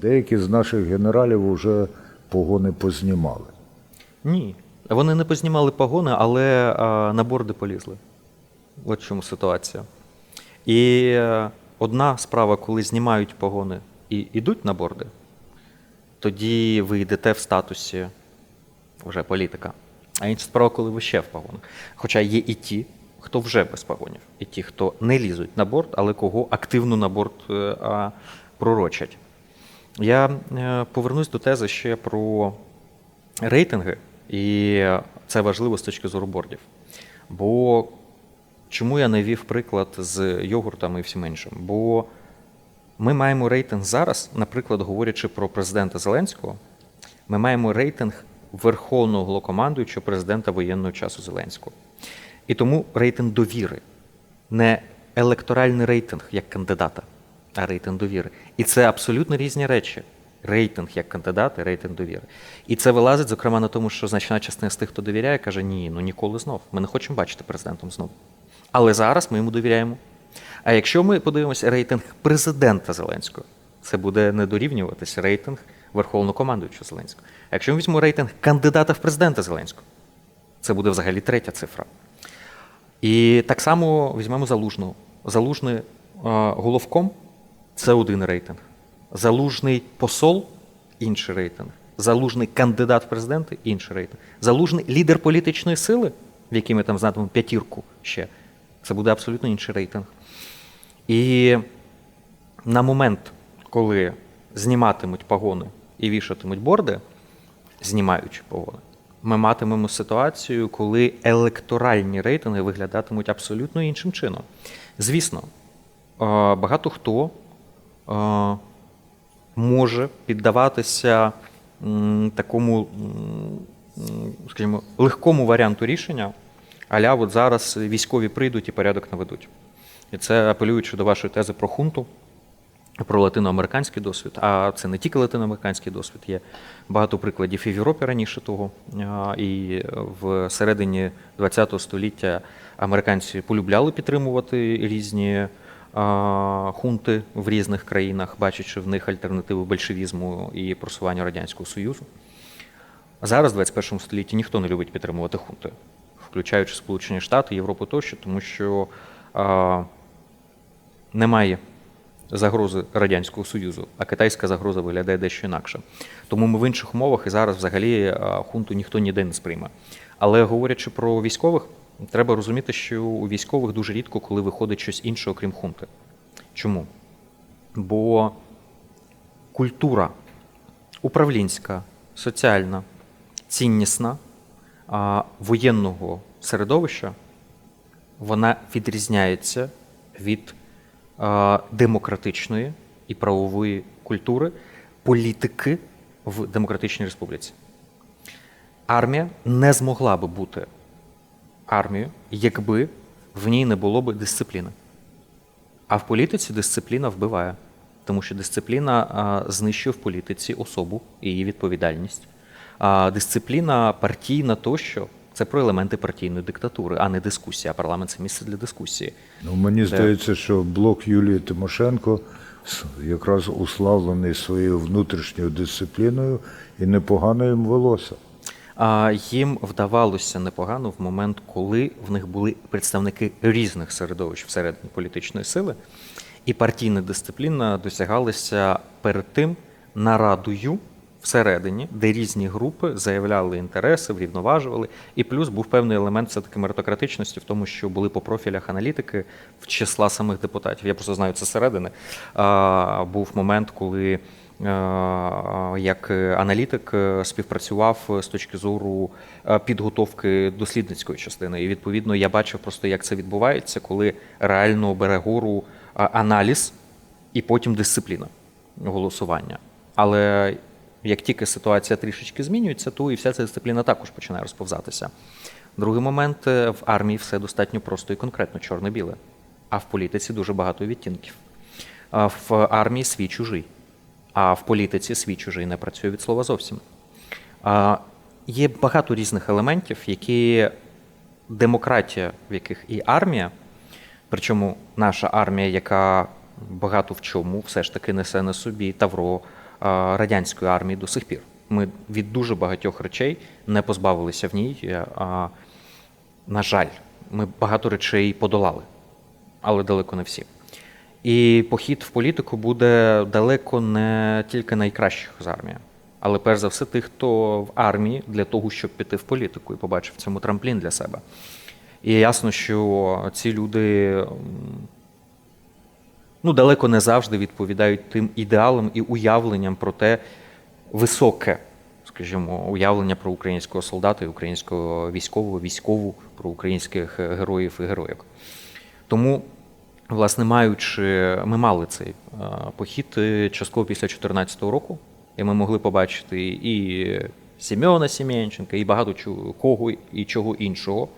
Деякі з наших генералів вже погони познімали. Ні. Вони не познімали погони, але а, на борди полізли. От чому ситуація. І е, одна справа, коли знімають погони і йдуть на борди, тоді ви йдете в статусі вже політика. А інша справа, коли ви ще в погонах. Хоча є і ті, хто вже без погонів, і ті, хто не лізуть на борт, але кого активно на борт е, а, пророчать. Я е, повернусь до тези ще про рейтинги, і це важливо з точки зору бордів. Бо чому я не вів приклад з йогуртами і всім іншим? Бо ми маємо рейтинг зараз, наприклад, говорячи про президента Зеленського, ми маємо рейтинг верховного головнокомандуючого президента воєнного часу Зеленського. І тому рейтинг довіри, не електоральний рейтинг як кандидата, а рейтинг довіри. І це абсолютно різні речі. Рейтинг як кандидата, рейтинг довіри. І це вилазить, зокрема, на тому, що значна частина з тих, хто довіряє, каже: ні, ну ніколи знов. Ми не хочемо бачити президентом знов. Але зараз ми йому довіряємо. А якщо ми подивимося рейтинг президента Зеленського, це буде не дорівнюватися рейтинг Верховного командуючого Зеленського. А якщо ми візьмемо рейтинг кандидата в президента Зеленського, це буде взагалі третя цифра. І так само візьмемо залужного. Залужний е, головком це один рейтинг. Залужний посол інший рейтинг. Залужний кандидат в президенти інший рейтинг. Залужний лідер політичної сили, в якій ми там знатимемо п'ятірку ще, це буде абсолютно інший рейтинг. І на момент, коли зніматимуть погони і вішатимуть борди, знімаючи погони, ми матимемо ситуацію, коли електоральні рейтинги виглядатимуть абсолютно іншим чином. Звісно, багато хто може піддаватися такому, скажімо, легкому варіанту рішення, аля от зараз військові прийдуть і порядок наведуть. І це апелюючи до вашої тези про хунту, про латиноамериканський досвід. А це не тільки латиноамериканський досвід, є багато прикладів і в Європі раніше того. І в середині ХХ століття американці полюбляли підтримувати різні хунти в різних країнах, бачачи в них альтернативу большевізму і просуванню Радянського Союзу. Зараз, в 21 столітті, ніхто не любить підтримувати хунти, включаючи Сполучені Штати, Європу тощо, тому що а, немає загрози Радянського Союзу, а китайська загроза виглядає дещо інакше. Тому ми в інших умовах і зараз взагалі хунту ніхто ніде не сприйме. Але говорячи про військових, треба розуміти, що у військових дуже рідко, коли виходить щось інше, окрім хунти. Чому? Бо культура управлінська, соціальна, ціннісна воєнного середовища вона відрізняється від демократичної і правової культури політики в демократичній республіці. Армія не змогла би бути армією, якби в ній не було б дисципліни. А в політиці дисципліна вбиває, тому що дисципліна знищує в політиці особу і її відповідальність. А дисципліна партійна тощо це про елементи партійної диктатури, а не дискусія. А парламент це місце для дискусії. Ну, мені здається, що блок Юлії Тимошенко якраз уславлений своєю внутрішньою дисципліною і непогано їм велося. Їм вдавалося непогано в момент, коли в них були представники різних середовищ всередині політичної сили, і партійна дисципліна досягалася перед тим нарадою всередині, де різні групи заявляли інтереси, врівноважували. І плюс був певний елемент все-таки меритократичності в тому, що були по профілях аналітики в числа самих депутатів. Я просто знаю це зсередини. А, був момент, коли. Е, Як аналітик е, співпрацював з точки зору е, підготовки дослідницької частини, і відповідно я бачив просто, як це відбувається, коли реально бере гору е, аналіз і потім дисципліна голосування. Але як тільки ситуація трішечки змінюється, то і вся ця дисципліна також починає розповзатися. Другий момент е, в армії все достатньо просто і конкретно чорне-біле, а в політиці дуже багато відтінків. В армії свій чужий, а в політиці свій чужий не працює від слова зовсім. Є багато різних елементів, які демократія, в яких і армія, причому наша армія, яка багато в чому все ж таки несе на собі тавро радянської армії до сих пір. Ми від дуже багатьох речей не позбавилися в ній. А, на жаль, ми багато речей подолали, але далеко не всі. І похід в політику буде далеко не тільки найкращих з армії, але перш за все тих, хто в армії для того, щоб піти в політику і побачив цьому трамплін для себе. І ясно, що ці люди ну, далеко не завжди відповідають тим ідеалам і уявленням про те високе, скажімо, уявлення про українського солдата і українського військового, військову, про українських героїв і героїк. Тому, власне, маючи, ми мали цей е, похід е, частково після 2014 року, і ми могли побачити і Сімеона Сім'янченка, і багато кого і чого іншого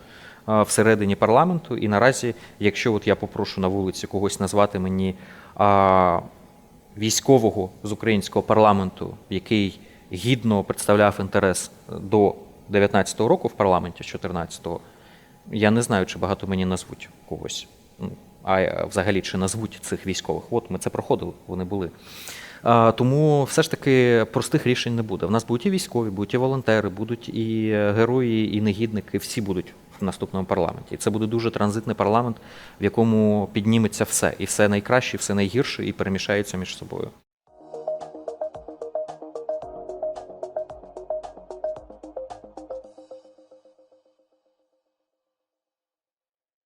е, всередині парламенту. І наразі, якщо от я попрошу на вулиці когось назвати мені а, військового з українського парламенту, який гідно представляв інтерес до 19-го року в парламенті, з 14-го, я не знаю, чи багато мені назвуть когось. А е, взагалі чи назвуть цих військових. От ми це проходили, вони були. Тому все ж таки простих рішень не буде. В нас будуть і військові, будуть і волонтери, будуть і е, герої, і негідники, всі будуть в наступному парламенті. І це буде дуже транзитний парламент, в якому підніметься все. І все найкраще, і все найгірше, і перемішається між собою.